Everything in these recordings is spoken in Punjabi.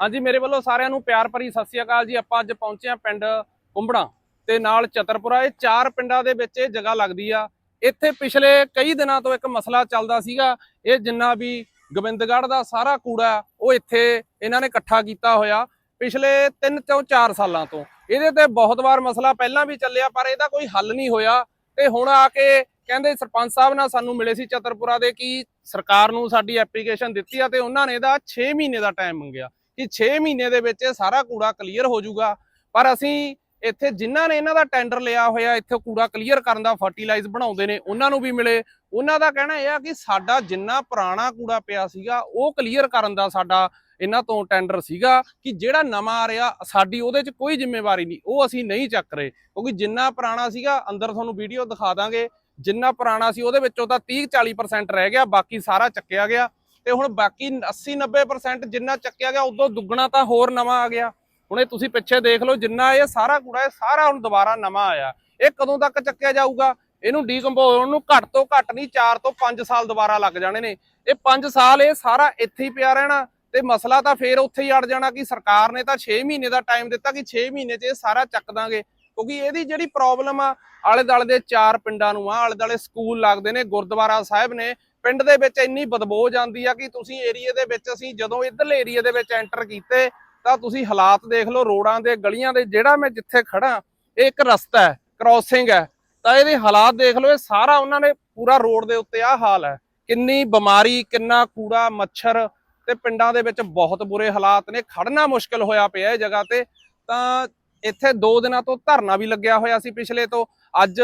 ਹਾਂਜੀ, ਮੇਰੇ ਵੱਲੋਂ ਸਾਰਿਆਂ ਨੂੰ ਪਿਆਰ ਭਰੀ ਸਤਿ ਸ਼੍ਰੀ ਅਕਾਲ ਜੀ। ਆਪਾਂ ਅੱਜ ਪਹੁੰਚੇ ਆ ਪਿੰਡ ਕੁੰਬੜਾ ਤੇ ਨਾਲ ਚਤਰਪੁਰਾ। ਇਹ ਚਾਰ ਪਿੰਡਾਂ ਦੇ ਵਿੱਚ ਇਹ ਜਗ੍ਹਾ ਲੱਗਦੀ ਆ। ਇੱਥੇ ਪਿਛਲੇ ਕਈ ਦਿਨਾਂ ਤੋਂ ਇੱਕ ਮਸਲਾ ਚੱਲਦਾ ਸੀਗਾ। ਇਹ ਜਿੰਨਾ ਵੀ ਗੋਬਿੰਦਗੜ੍ਹ ਦਾ ਸਾਰਾ ਕੂੜਾ ਉਹ ਇੱਥੇ ਇਹਨਾਂ ਨੇ ਇਕੱਠਾ ਕੀਤਾ ਹੋਇਆ ਪਿਛਲੇ 3 ਤੋਂ 4 ਸਾਲਾਂ ਤੋਂ। ਇਹਦੇ ਤੇ ਬਹੁਤ ਵਾਰ ਮਸਲਾ ਪਹਿਲਾਂ ਵੀ ਚੱਲਿਆ, ਪਰ ਇਹਦਾ ਕੋਈ ਹੱਲ ਨਹੀਂ ਹੋਇਆ। ਤੇ ਹੁਣ ਆ ਕੇ ਕਹਿੰਦੇ ਸਰਪੰਚ ਸਾਹਿਬ ਨਾਲ ਸਾਨੂੰ ਮਿਲੇ ਸੀ ਚਤਰਪੁਰਾ ਦੇ ਕਿ ਸਰਕਾਰ ਨੂੰ ਸਾਡੀ ਐਪਲੀਕੇਸ਼ਨ ਦਿੱਤੀ ਆ ਤੇ ਉਹਨਾਂ ਨੇ ਇਹਦਾ 6 ਮਹੀਨੇ ਦਾ ਟਾਈਮ ਮੰਗਿਆ। ਕਿ 6 ਮਹੀਨੇ ਦੇ ਵਿੱਚ ਇਹ ਸਾਰਾ ਕੂੜਾ ਕਲੀਅਰ ਹੋ ਜਾਊਗਾ। ਪਰ ਅਸੀਂ ਇੱਥੇ ਜਿਨ੍ਹਾਂ ਨੇ ਇਹਨਾਂ ਦਾ ਟੈਂਡਰ ਲਿਆ ਹੋਇਆ, ਇੱਥੇ ਕੂੜਾ ਕਲੀਅਰ ਕਰਨ ਦਾ ਫਰਟੀਲਾਈਜ਼ ਬਣਾਉਂਦੇ ਨੇ, ਉਹਨਾਂ ਨੂੰ ਵੀ ਮਿਲੇ। ਉਹਨਾਂ ਦਾ ਕਹਿਣਾ ਇਹ ਆ ਕਿ ਸਾਡਾ ਜਿੰਨਾ ਪੁਰਾਣਾ ਕੂੜਾ ਪਿਆ ਸੀਗਾ, ਉਹ ਕਲੀਅਰ ਕਰਨ ਦਾ ਸਾਡਾ ਇਹਨਾਂ ਤੋਂ ਟੈਂਡਰ ਸੀਗਾ ਕਿ ਜਿਹੜਾ ਨਵਾਂ ਆ ਰਿਹਾ, ਸਾਡੀ ਉਹਦੇ 'ਚ ਕੋਈ ਜ਼ਿੰਮੇਵਾਰੀ ਨਹੀਂ, ਉਹ ਅਸੀਂ ਨਹੀਂ ਚੱਕ ਰਹੇ। ਕਿਉਂਕਿ ਜਿੰਨਾ ਪੁਰਾਣਾ ਸੀਗਾ, ਅੰਦਰ ਤੁਹਾਨੂੰ ਵੀਡੀਓ ਦਿਖਾ ਦਾਂਗੇ, ਜਿੰਨਾ ਪੁਰਾਣਾ ਸੀ ਉਹਦੇ ਵਿੱਚੋਂ ਤਾਂ 30 40% ਰਹਿ ਗਿਆ, ਬਾਕੀ ਸਾਰਾ ਚੱਕਿਆ ਗਿਆ। ਤੇ ਹੁਣ ਬਾਕੀ 80 90% ਜਿੰਨਾ ਚੱਕਿਆ ਗਿਆ, ਉਦੋਂ ਦੁੱਗਣਾ ਤਾਂ ਹੋਰ ਨਵਾਂ ਆ ਗਿਆ। ਹੁਣ ਇਹ ਤੁਸੀਂ ਪਿੱਛੇ ਦੇਖ ਲਓ ਜਿੰਨਾ ਇਹ ਸਾਰਾ ਕੂੜਾ ਇਹ ਸਾਰਾ ਹੁਣ ਦੁਬਾਰਾ ਨਵਾਂ ਆਇਆ। ਇਹ ਕਦੋਂ ਤੱਕ ਚੱਕਿਆ ਜਾਊਗਾ? ਇਹਨੂੰ ਡੀਕੰਪੋਜ਼ ਹੋਣ ਨੂੰ ਘੱਟ ਤੋਂ ਘੱਟ ਨਹੀਂ 4 ਤੋਂ 5 ਸਾਲ ਦੁਬਾਰਾ ਲੱਗ ਜਾਣੇ ਨੇ। ਇਹ 5 ਸਾਲ ਇਹ ਸਾਰਾ ਇੱਥੇ ਹੀ ਪਿਆ ਰਹਿਣਾ। ਤੇ ਮਸਲਾ ਤਾਂ ਫੇਰ ਉੱਥੇ ਹੀ ਅੜ ਜਾਣਾ ਕਿ ਸਰਕਾਰ ਨੇ ਤਾਂ 6 ਮਹੀਨੇ ਦਾ ਟਾਈਮ ਦਿੱਤਾ ਕਿ 6 ਮਹੀਨੇ 'ਚ ਇਹ ਸਾਰਾ ਚੱਕ ਦਾਂਗੇ। ਕਿਉਂਕਿ ਇਹਦੀ ਜਿਹੜੀ ਪ੍ਰੋਬਲਮ ਆ ਆਲੇ ਦਾਲੇ ਦੇ ਚਾਰ ਪਿੰਡਾਂ ਨੂੰ ਆ ਆਲੇ ਦਾਲੇ ਸਕੂਲ ਲੱਗਦੇ ਨੇ, ਗੁਰਦੁਆਰਾ ਸਾਹਿਬ ਨੇ, ਪਿੰਡ ਦੇ ਵਿੱਚ ਇੰਨੀ ਬਦਬੂ ਜਾਂਦੀ ਆ ਕਿ ਤੁਸੀਂ ਏਰੀਏ ਦੇ ਵਿੱਚ ਅਸੀਂ ਜਦੋਂ ਇਧਰਲੇ ਏਰੀਏ ਦੇ ਵਿੱਚ ਐਂਟਰ ਕੀਤੇ, ਤਾਂ ਤੁਸੀਂ ਹਾਲਾਤ ਦੇਖ ਲਓ, ਰੋਡਾਂ ਦੇ, ਗਲੀਆਂ ਦੇ, ਜਿਹੜਾ ਮੈਂ ਜਿੱਥੇ ਖੜਾ ਇਹ ਇੱਕ ਰਸਤਾ ਹੈ ਕ੍ਰਾਸਿੰਗ ਹੈ। ਤਾਂ ਇਹਦੇ ਹਾਲਾਤ ਦੇਖ ਲਓ, ਇਹ ਸਾਰਾ ਉਹਨਾਂ ਨੇ ਪੂਰਾ ਰੋਡ ਦੇ ਉੱਤੇ ਆ ਹਾਲ ਹੈ। ਕਿੰਨੀ ਬਿਮਾਰੀ, ਕਿੰਨਾ ਕੂੜਾ, ਮੱਛਰ ਤੇ ਪਿੰਡਾਂ ਦੇ ਵਿੱਚ ਬਹੁਤ ਬੁਰੇ ਹਾਲਾਤ ਨੇ। ਖੜਨਾ ਮੁਸ਼ਕਲ ਹੋਇਆ ਪਿਆ ਇਹ ਜਗ੍ਹਾ ਤੇ। ਤਾਂ ਇੱਥੇ 2 ਦਿਨਾਂ ਤੋਂ ਧਰਨਾ ਵੀ ਲੱਗਿਆ ਹੋਇਆ ਸੀ ਪਿਛਲੇ ਤੋਂ। ਅੱਜ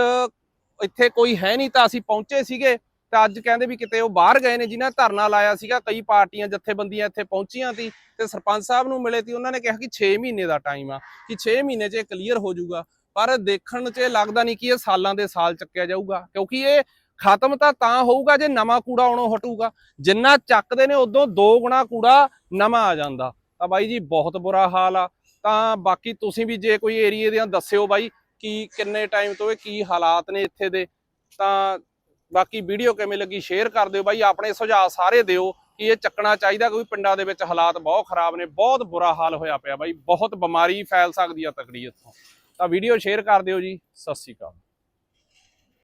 ਇੱਥੇ ਕੋਈ ਹੈ ਨਹੀਂ ਤਾਂ ਅਸੀਂ ਪਹੁੰਚੇ ਸੀਗੇ ਤਾਂ ਅੱਜ ਕਹਿੰਦੇ ਵੀ ਕਿਤੇ ਉਹ ਬਾਹਰ ਗਏ ਨੇ ਜਿਨ੍ਹਾਂ ਧਰਨਾ ਲਾਇਆ ਸੀਗਾ, ਕਈ ਪਾਰਟੀਆਂ ਜਥੇਬੰਦੀਆਂ ਇੱਥੇ ਪਹੁੰਚੀਆਂ ਸੀ ਤੇ ਸਰਪੰਚ ਸਾਹਿਬ ਨੂੰ ਮਿਲੇ ਸੀ, ਉਹਨਾਂ ਨੇ ਕਿਹਾ ਕਿ 6 ਮਹੀਨੇ ਦਾ ਟਾਈਮ ਆ, ਕਿ 6 ਮਹੀਨੇ 'ਚ ਇਹ ਕਲੀਅਰ ਹੋ ਜਾਊਗਾ। ਪਰ ਦੇਖਣ 'ਚ ਇਹ ਲੱਗਦਾ ਨਹੀਂ ਕਿ ਇਹ ਸਾਲਾਂ ਦੇ ਸਾਲ ਚੱਕਿਆ ਜਾਊਗਾ, ਕਿਉਂਕਿ ਇਹ ਖਤਮ ਤਾਂ ਤਾਂ ਹੋਊਗਾ ਜੇ ਨਵਾਂ ਕੂੜਾ ਆਉਣੋਂ ਹਟੂਗਾ। ਜਿੰਨਾ ਚੱਕਦੇ ਨੇ, ਉਦੋਂ ਦੋ ਗੁਣਾ ਕੂੜਾ ਨਵਾਂ ਆ ਜਾਂਦਾ। ਤਾਂ ਬਾਈ ਜੀ, ਬਹੁਤ ਬੁਰਾ ਹਾਲ ਆ। ਤਾਂ ਬਾਕੀ ਤੁਸੀਂ ਵੀ ਜੇ ਕੋਈ ਏਰੀਏ ਦੇ ਦੱਸਿਓ ਬਾਈ, ਕਿ ਕਿੰਨੇ ਟਾਈਮ ਤੋਂ ਇਹ ਕੀ ਹਾਲਾਤ ਨੇ ਇੱਥੇ ਦੇ, ਤਾਂ ਬਾਕੀ ਵੀਡੀਓ ਕਿਵੇਂ ਲੱਗੀ ਸ਼ੇਅਰ ਕਰ ਦਿਓ ਬਾਈ, ਆਪਣੇ ਸੁਝਾਅ ਸਾਰੇ ਦਿਓ ਕਿ ਇਹ ਚੱਕਣਾ ਚਾਹੀਦਾ ਕਿਉਂਕਿ ਪਿੰਡਾਂ ਦੇ ਵਿੱਚ ਹਾਲਾਤ ਬਹੁਤ ਖਰਾਬ ਨੇ, ਬਹੁਤ ਬੁਰਾ ਹਾਲ ਹੋਇਆ ਪਿਆ ਬਾਈ, ਬਹੁਤ ਬਿਮਾਰੀ ਫੈਲ ਸਕਦੀ ਆ ਤਕੜੀ ਇੱਥੋਂ। ਤਾਂ ਵੀਡੀਓ ਸ਼ੇਅਰ ਕਰ ਦਿਓ ਜੀ, ਸਤਿ ਸ਼੍ਰੀ ਅਕਾਲ।